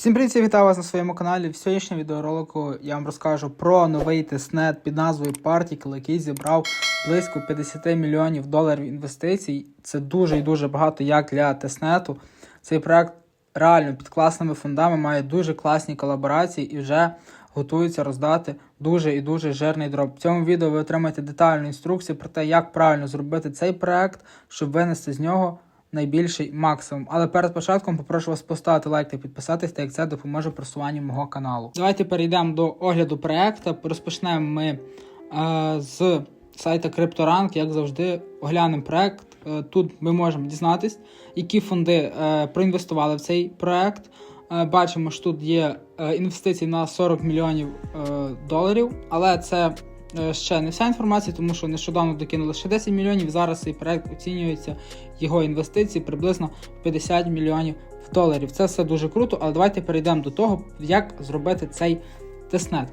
Всім привіт, вітаю вас на своєму каналі. В сьогоднішньому відеоролику я вам розкажу про новий тестнет під назвою Particle, який зібрав близько 50 мільйонів доларів інвестицій. Це дуже і дуже багато як для тестнету. Цей проект реально під класними фондами має дуже класні колаборації і вже готується роздати дуже і дуже жирний дроп. В цьому відео ви отримаєте детальну інструкцію про те, як правильно зробити цей проект, щоб винести з нього найбільший максимум. Але перед початком попрошу вас поставити лайк та підписатись, так як це допоможе просуванню мого каналу. Давайте перейдемо до огляду проекту. Розпочнемо ми е, з сайта CryptoRank, як завжди, оглянемо проект. Е, тут ми можемо дізнатись, які фонди е, проінвестували в цей проект. Е, Бачимо, що тут є е, інвестиції на 40 мільйонів е, доларів, але це ще не вся інформація, тому що нещодавно докинули ще 10 мільйонів. Зараз цей проект оцінюється його інвестиції приблизно 50 мільйонів доларів. Це все дуже круто, але давайте перейдемо до того, як зробити цей тестнет.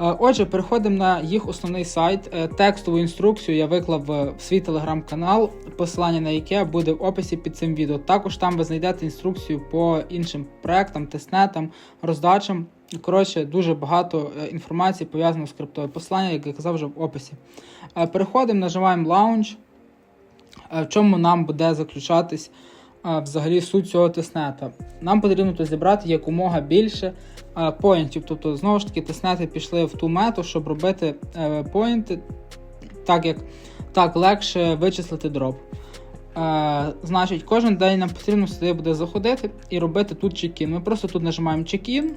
Е, Отже, переходимо на їх основний сайт. Е, Текстову інструкцію я виклав в свій телеграм-канал, посилання на яке буде в описі під цим відео. Також там ви знайдете інструкцію по іншим проектам, тестнетам, роздачам. Коротше, дуже багато е, інформації пов'язано з криптою. Посилання, як я казав, вже в описі. Е, Переходимо, нажимаємо Launch. Е, В чому нам буде заключатись взагалі суть цього тестнета? Нам потрібно тут зібрати якомога більше поінтів. Тобто, знову ж таки, тестнети пішли в ту мету, щоб робити поінти, так як так легше вичислити дроп. Значить, кожен день нам потрібно сюди буде заходити і робити тут чекін. Ми просто тут нажимаємо чекін,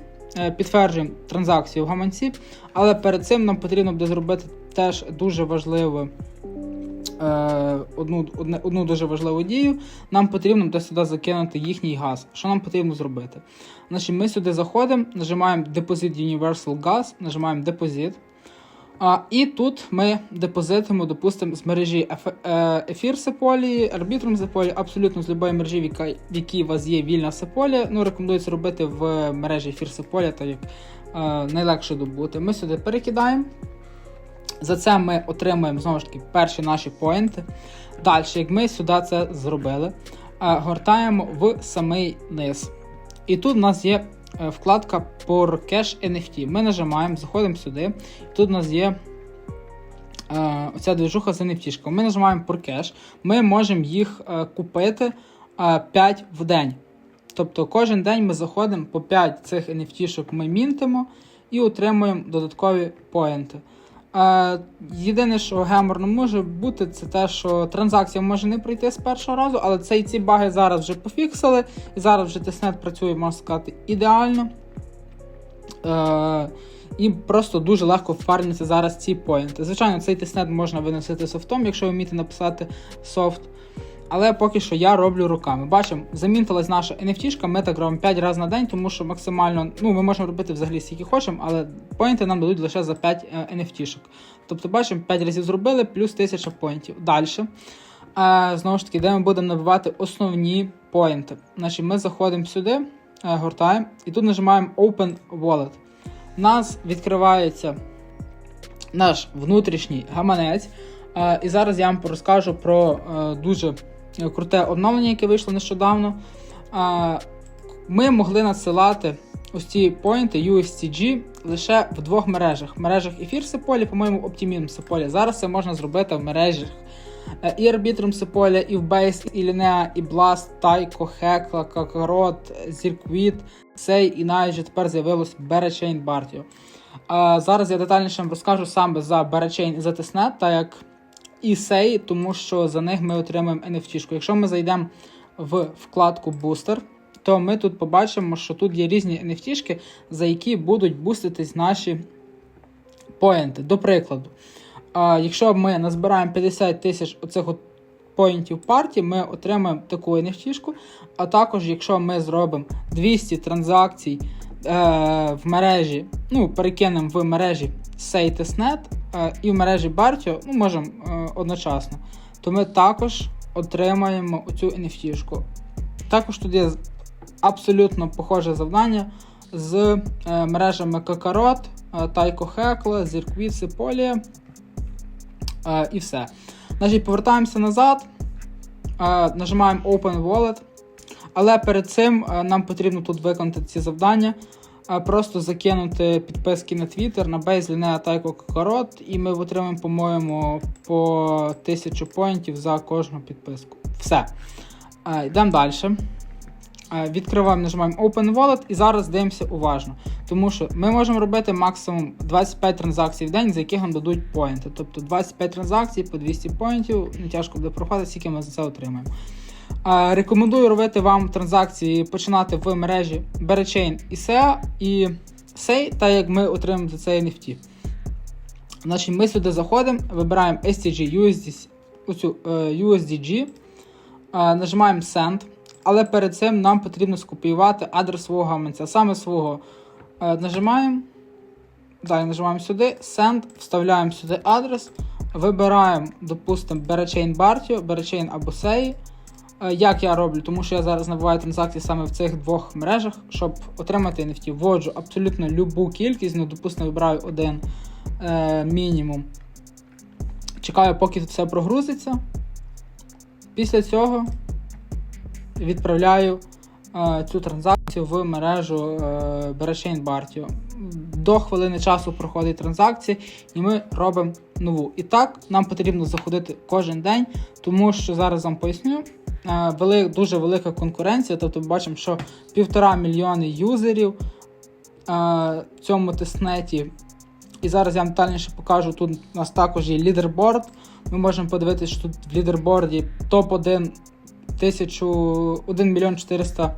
підтверджуємо транзакцію в гаманці, але перед цим нам потрібно буде зробити теж дуже важливе е, одну, одну дуже важливу дію. Нам потрібно буде сюди закинути їхній газ. Що нам потрібно зробити? Значить, Ми сюди заходимо, нажимаємо Deposit Universal Gas, нажимаємо Deposit. А, і тут ми депозитимо, допустимо, з мережі е, ефір Сеполі, арбітрум Сеполі, абсолютно з будь-якої мережі, в в якій у вас є вільна Сеполі. Ну, рекомендується робити в мережі ефір Сеполі, так як е, найлегше добути. Ми сюди перекидаємо. За це ми отримуємо знову ж таки перші наші поінти. Далі, як ми сюди це зробили, е, гортаємо в самий низ. І тут у нас є вкладка por Cash NFT. Ми нажимаємо, заходимо сюди. Тут у нас є е, оця движуха з NFT. Ми нажимаємо por Cash. Ми можемо їх е, купити е, 5 в день. Тобто кожен день ми заходимо по 5 цих NFT ми мінтимо і отримуємо додаткові поінти. Єдине, що геморно може бути, це те, що транзакція може не пройти з першого разу, але це і ці баги зараз вже пофіксили, і зараз вже тестнет працює, можна сказати, ідеально. Е, і просто дуже легко впарнюються зараз ці поінти. Звичайно, цей тестнет можна виносити софтом, якщо ви вмієте написати софт. Але поки що я роблю руками. Бачимо, замінтилась наша NFT, ми так робимо 5 разів на день, тому що максимально, ну, ми можемо робити взагалі скільки хочемо, але поінти нам дадуть лише за 5 е, NFT. Тобто, бачимо, 5 разів зробили, плюс 1000 поінтів. Далі. Е, знову ж таки, де ми будемо набивати основні поінти. Значить, ми заходимо сюди, е, гортаємо, і тут нажимаємо Open Wallet. У нас відкривається наш внутрішній гаманець. І зараз я вам розкажу про дуже круте оновлення, яке вийшло нещодавно. Ми могли надсилати ось ці поінти USCG лише в двох мережах: в мережах Ефір Сеполі, по-моєму, Optimium Сеполі. Зараз це можна зробити в мережах е, і Arbitrum Сеполя, і в Base, і Linea, і Blast, Taiko, Hekla, Kakarot, Circuit, Сей, і навіть вже тепер з'явилось Berachain Bartio. Зараз я детальніше вам розкажу саме за Berachain і за Testnet, так як і Sей, тому що за них ми отримуємо NFT. Якщо ми зайдемо в вкладку Booster, то ми тут побачимо, що тут є різні NFT, за які будуть буститись наші поінти. До прикладу, якщо ми назбираємо 50 тисяч оцих от поінтів партії, ми отримаємо таку NFT. А також, якщо ми зробимо 200 транзакцій в мережі, ну, перекинемо в мережі SayTestNet е, і в мережі Bartio, ну, можемо е, одночасно, то ми також отримаємо оцю NFT. Також тут є абсолютно похоже завдання з е, мережами Kakarot, е, Hekla, Zircuit, Sepolia е, і все. Значить, повертаємося назад, е, нажимаємо Open Wallet. Але перед цим е, нам потрібно тут виконати ці завдання. Е, Просто закинути підписки на Twitter на бейс Лінея Тайко Кокорот, і ми отримаємо, по-моєму, по 1000 поінтів за кожну підписку. Все. Е, Йдемо далі. Відкриваємо, нажимаємо Open Wallet і зараз дивимося уважно. Тому що ми можемо робити максимум 25 транзакцій в день, за яких нам дадуть поінти. Тобто 25 транзакцій по 200 поінтів, не тяжко буде проходити, скільки ми за це отримаємо. Е, Рекомендую робити вам транзакції починати в мережі Berachain і SEA і SEI, так як ми отримаємо за це NFT. Значить, ми сюди заходимо, вибираємо STG USD, оцю, е, USDG, е, нажимаємо Send, але перед цим нам потрібно скопіювати адрес свого гаманця, саме свого. Нажимаємо, далі нажимаємо сюди, Send, вставляємо сюди адрес, вибираємо, допустимо, Berachain Bartio, Berachain або SEI. Е, Як я роблю, тому що я зараз набуваю транзакції саме в цих двох мережах, щоб отримати NFT, вводжу абсолютно любу кількість, ну, допустимо, вибираю один е, мінімум. Чекаю, поки все прогрузиться. Після цього відправляю е, цю транзакцію в мережу е, Berachain Bartio. До хвилини часу проходить транзакція, і ми робимо нову. І так, нам потрібно заходити кожен день, тому що зараз вам поясню. Вели, дуже велика конкуренція, тобто бачимо, що півтора мільйони юзерів е, в цьому тестнеті. І зараз я вам детальніше покажу. Тут у нас також є лідерборд. Ми можемо подивитися, що тут в лідерборді топ-1 1 мільйон 400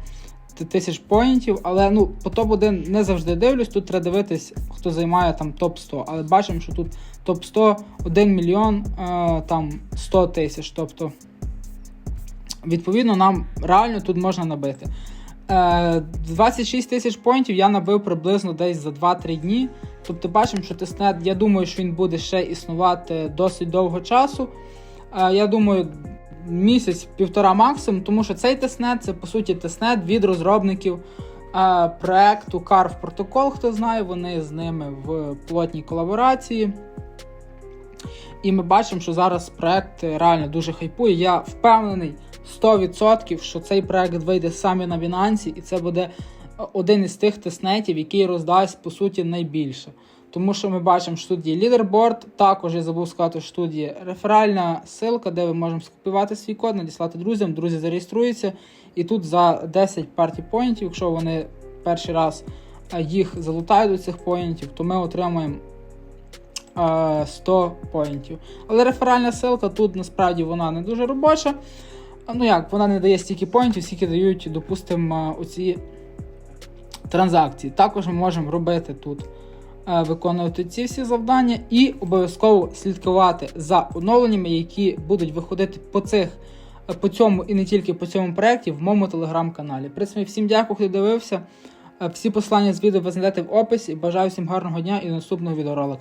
тисяч поінтів, але ну, по топ-1 не завжди дивлюсь. Тут треба дивитись, хто займає там топ-100. Але бачимо, що тут топ-100 1 мільйон е, там 100 тисяч. Тобто, відповідно, нам реально тут можна набити. Е, 26 тисяч поінтів я набив приблизно десь за 2-3 дні. Тобто бачимо, що тестнет, я думаю, що він буде ще існувати досить довго часу. Е, я думаю, місяць-півтора максимум, тому що цей тестнет це по суті тестнет від розробників е, проекту Carve Protocol, хто знає, вони з ними в плотній колаборації. І ми бачимо, що зараз проект реально дуже хайпує. Я впевнений 100%, що цей проект вийде саме на Binance, і це буде один із тих тестнетів, який роздасть по суті найбільше. Тому що ми бачимо, що тут є лідерборд, також я забув сказати, що тут є реферальна ссылка, де ми можемо скопіювати свій код, надіслати друзям, друзі зареєструються. І тут за 10 парті поінтів, якщо вони перший раз е, їх залутають до цих поінтів, то ми отримаємо е, 100 поінтів. Але реферальна ссылка тут насправді вона не дуже робоча. Ну як, вона не дає стільки поінтів, скільки дають, допустимо, оці транзакції. Також ми можемо робити тут, е, виконувати ці всі завдання і обов'язково слідкувати за оновленнями, які будуть виходити по цих. е, По цьому і не тільки по цьому проєкті в моєму телеграм-каналі. В принципі, всім дякую, хто дивився. Е, Всі послання з відео ви знайдете в описі. Бажаю всім гарного дня і наступного відеоролика.